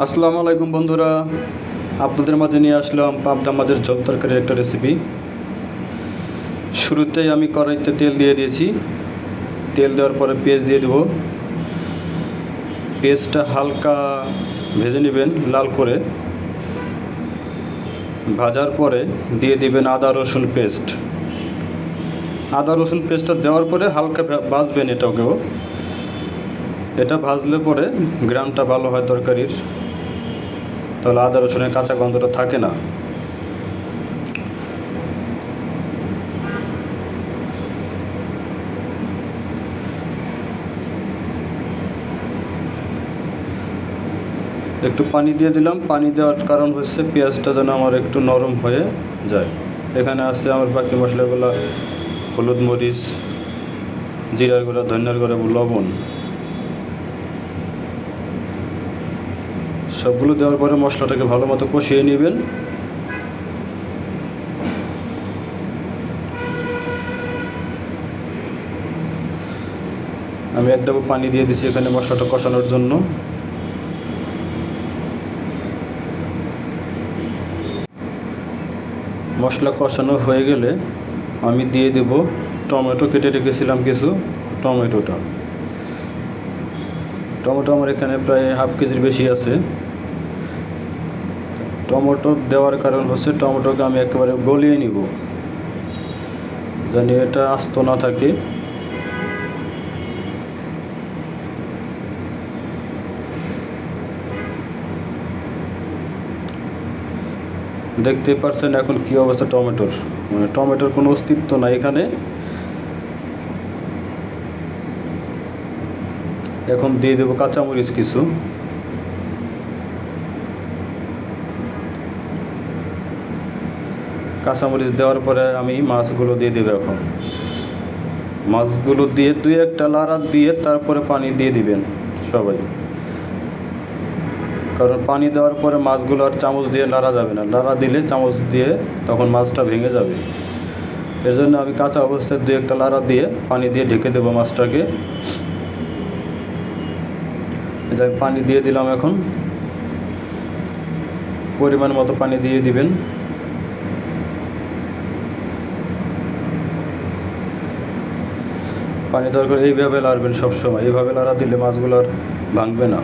আসসালামু আলাইকুম বন্ধুরা। আপনাদের মাঝে নিয়ে আসলাম পাবদা মাছের ঝোল তরকারির একটা রেসিপি শুরুতেই আমি কড়াইতে তেল দিয়ে দিয়েছি। তেল দেওয়ার পরে পেঁয়াজ দিয়ে দেবো। পেঁয়াজটা হালকা ভেজে নেবেন লাল করে। ভাজার পরে দিয়ে দিবেন আদা, রসুন পেস্ট। আদা, রসুন পেস্টটা দেওয়ার পরে হালকা ভাজবেন এটাকেও। এটা ভাজলে পরে গ্রামটা ভালো হয় তরকারির। তাহলে আদা, রসুনের কাঁচা গন্ধটা থাকে না। একটু পানি দিয়ে দিলাম। পানি দেওয়ার কারণ হচ্ছে পেঁয়াজটা যেন আমার একটু নরম হয়ে যায়। এখানে আছে আমার বাকি মশলাগুলো হলুদ মরিচ, জিরার গুঁড়া, ধনিয়ার গুঁড়া লবণ। সবগুলো দেওয়ার পরে মশলাটাকে ভালো মতো কষিয়ে নেবেন। আমি এক ডাবু পানি দিয়ে দিছি এখানে মশলাটা কষানোর জন্য। মশলা কষানো হয়ে গেলে আমি দিয়ে দেব টমেটো, কেটে রেখেছিলাম কিছু টমেটোটা। টমেটো আমার এখানে প্রায় হাফ কেজির বেশি আছে। টমেটো দেওয়ার কারণ হচ্ছে টমেটোকে আমি একেবারে গলিয়ে নিব। জানি এটা আস্ত না থাকে। দেখতেই পাচ্ছেন এখন কি অবস্থা টমেটোর। মানে টমেটোর কোনো অস্তিত্ব নাই এখানে। এখন দিয়ে দেবো কাঁচামরিচ কিছু। কাঁচামরিচ দেওয়ার পরে আমি মাছগুলো দিয়ে দেবো এখন। মাছগুলো দিয়ে দুই একটা লাড়া দিয়ে তারপরে পানি দিয়ে দিবেন সবাই। কারণ পানি দেওয়ার পরে মাছগুলো আর চামচ দিয়ে নাড়া যাবে না। নাড়া দিলে চামচ দিয়ে তখন মাছটা ভেঙে যাবে। এর জন্য আমি কাঁচা অবস্থায় দুই একটা লাড়া দিয়ে পানি দিয়ে ঢেকে দেবো মাছটাকে। আমি পানি দিয়ে দিলাম এখন। পরিমাণ মতো পানি দিয়ে দিবেন। পানি দরকার এইভাবে লাড়বেন সবসময়। এইভাবে লাড়া দিলে মাছগুলো আর ভাঙবে না।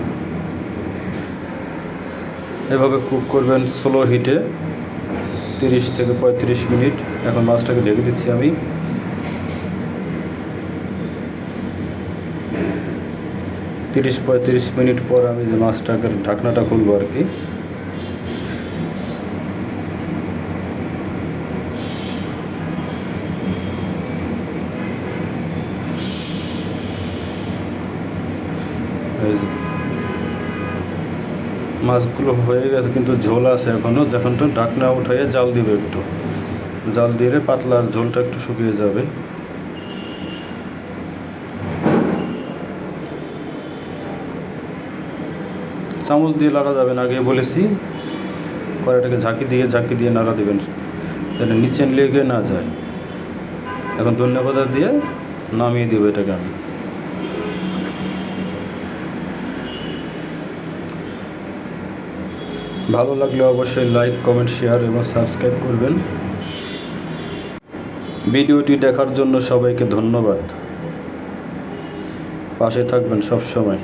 এভাবে কুক করবেন স্লো হিটে তিরিশ থেকে পঁয়ত্রিশ মিনিট। এখন মাছটাকে ঢেকে দিচ্ছি আমি। তিরিশ পঁয়ত্রিশ মিনিট পর আমি যে মাছটাকে ঢাকনাটা খুলবো আর কি। মাছগুলো হয়ে গেছে, কিন্তু ঝোল আছে এখনও যখন তো ঢাকনা উঠাইয়ে জাল দিবে একটু। জাল দিলে পাতলার ঝোলটা একটু শুকিয়ে যাবে। চামচ দিয়ে নাড়া যাবে না আগে বলেছি। কড়াইটাকে ঝাঁকি দিয়ে ঝাঁকি দিয়ে নাড়া দেবেন, যেন নিচে লেগে না যায়। এখন ধন্যবাদ দিয়ে নামিয়ে দেবো এটাকে আমি। ভালো লাগলে অবশ্যই লাইক, কমেন্ট, শেয়ার এবং সাবস্ক্রাইব করবেন। ভিডিওটি দেখার জন্য সবাইকে ধন্যবাদ। পাশে থাকবেন সব সময়